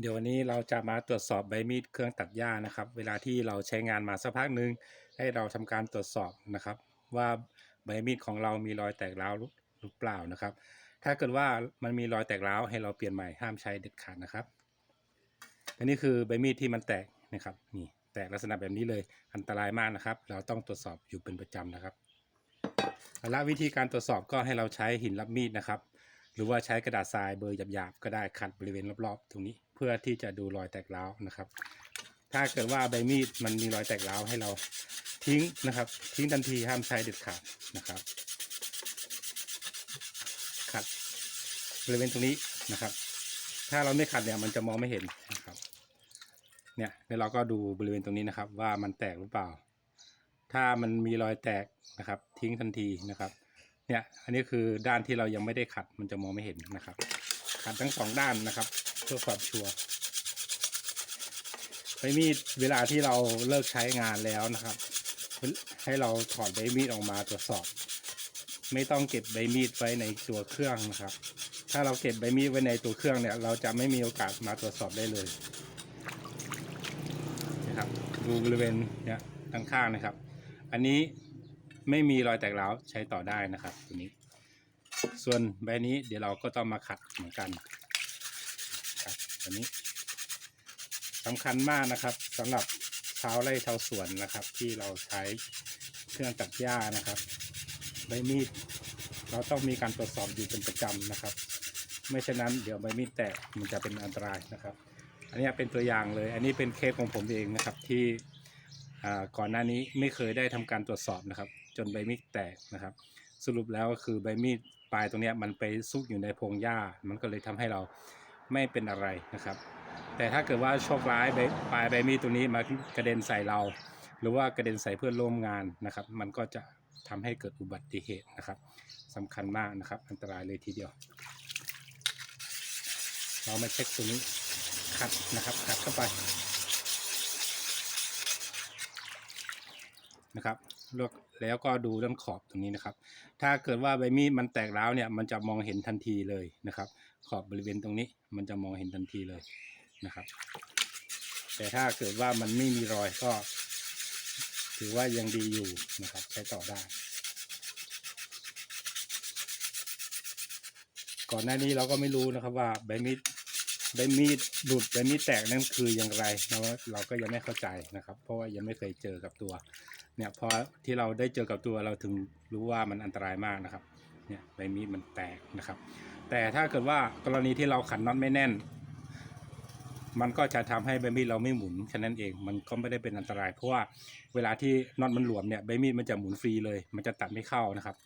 เดี๋ยววันนี้เราจะมาตรวจสอบใบมีดเครื่องตัดหญ้านะครับ เวลาที่เราใช้งานมาสักพักหนึ่งให้เราทำการตรวจสอบนะครับ ว่าใบมีดของเรามีรอยแตกร้าวหรือเปล่านะครับ ถ้าเกิดว่ามันมีรอยแตกร้าวให้เราเปลี่ยนใหม่ห้ามใช้เด็ดขาดนะครับ อันนี้คือใบมีดที่มันแตกนะครับนี่แตกลักษณะแบบนี้เลยอันตรายมากนะครับ เราต้องตรวจสอบอยู่เป็นประจำนะครับและวิธีการตรวจสอบก็ให้เราใช้หินรับมีดนะครับ หรือว่าใช้กระดาษทรายเบอร์หยาบๆก็ได้ขัดบริเวณรอบๆ ตรงนี้ พื่อที่จะดูรอยแตกร้าวนะครับ ถ้าเกิดว่าใบมีดมันมีรอยแตกร้าวให้เราทิ้งนะครับ ทิ้งทันทีห้ามใช้เด็ดขาดนะครับขัดบริเวณตรงนี้นะครับ ถ้าเราไม่ขัดเนี่ยมันจะมองไม่เห็นนะครับ เนี่ยแล้วเราก็ดูบริเวณตรงนี้นะครับ ว่ามันแตกหรือเปล่า ถ้ามันมีรอยแตกนะครับ ทิ้งทันทีนะครับ เนี่ยอันนี้คือด้านที่เรายังไม่ได้ขัดมันจะมองไม่เห็นนะครับ ขัดทั้งสองด้านนะครับ เพื่อความชัวร์ใบมีดเวลาที่เราเลิกใช้งานแล้วนะครับ ให้เราถอดใบมีดออกมาตรวจสอบ ไม่ต้องเก็บใบมีดไว้ในตัวเครื่องนะครับ ถ้าเราเก็บใบมีดไว้ในตัวเครื่องเนี่ย เราจะไม่มีโอกาสมาตรวจสอบได้เลยนะครับ ดูบริเวณเนี่ยข้างๆนะครับ อันนี้ไม่มีรอยแตกร้าวใช้ต่อได้นะครับตัวนี้ ส่วนใบนี้เดี๋ยวเราก็ต้องมาขัดเหมือนกันครับตัวนี้สำคัญมากนะครับสำหรับชาวไร่ชาวสวนนะครับ ที่เราใช้เครื่องตัดหญ้านะครับใบมีดเราต้องมีการตรวจสอบอยู่เป็นประจำนะครับ ไม่เช่นนั้นเดี๋ยวใบมีดแตกมันจะเป็นอันตรายนะครับ อันนี้เป็นตัวอย่างเลย อันนี้เป็นเคสของผมเองนะครับที่ก่อนหน้านี้ไม่เคยได้ทำการตรวจสอบนะครับ จนใบมีดแตกนะครับ สรุปแล้วก็คือใบมีด ปลายตรงนี้มันไปซุกอยู่ในพงหญ้า มันก็เลยทำให้เราไม่เป็นอะไรนะครับ แต่ถ้าเกิดว่าโชคร้ายปลายใบมีดตัวนี้มากระเด็นใส่เรา หรือว่ากระเด็นใส่เพื่อนร่วมงานนะครับ มันก็จะทำให้เกิดอุบัติเหตุนะครับสำคัญมากนะครับ อันตรายเลยทีเดียว เรามาเช็คตัวนี้ขัดนะครับขัดเข้าไปนะครับ แล้วก็ดูเรื่องขอบตรงนี้นะครับ ถ้าเกิดว่าใบมีดมันแตกร้าวเนี่ยมันจะมองเห็นทันทีเลยนะครับ ขอบบริเวณตรงนี้มันจะมองเห็นทันทีเลยนะครับ แต่ถ้าเกิดว่ามันไม่มีรอยก็ ถือว่ายังดีอยู่นะครับ ใช้ต่อได้ ก่อนหน้านี้เราก็ไม่รู้นะครับว่าใบมีดใบมีดหลุดใบมีดแตกนั่นคืออย่างไรนะว่าเราก็ยังไม่เข้าใจนะครับ เพราะว่ายังไม่เคยเจอกับตัว เนี่ยพอที่เราได้เจอกับตัวเราถึงรู้ว่ามันอันตรายมากนะครับเนี่ยใบมีดมันแตกนะครับ แต่ถ้าเกิดว่ากรณีที่เราขันน็อตไม่แน่น มันก็จะทำให้ใบมีดเราไม่หมุนแค่นั้นเอง มันก็ไม่ได้เป็นอันตราย เพราะว่าเวลาที่น็อตมันหลวมเนี่ยใบมีดมันจะหมุนฟรีเลย มันจะตัดไม่เข้านะครับ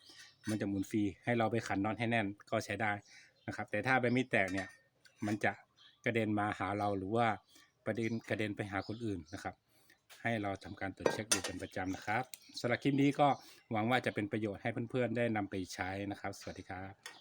มันจะหมุนฟรีให้เราไปขันน็อตให้แน่นก็ใช้ได้นะครับ แต่ถ้าใบมีดแตกเนี่ยมันจะกระเด็นมาหาเราหรือว่าประเด็นกระเด็นไปหาคนอื่นนะครับ ให้เราทำการตรวจเช็คอยู่เป็นประจำนะครับสำหรับคลิปนี้ก็หวังว่าจะเป็นประโยชน์ให้เพื่อนๆได้นำไปใช้นะครับ สวัสดีครับ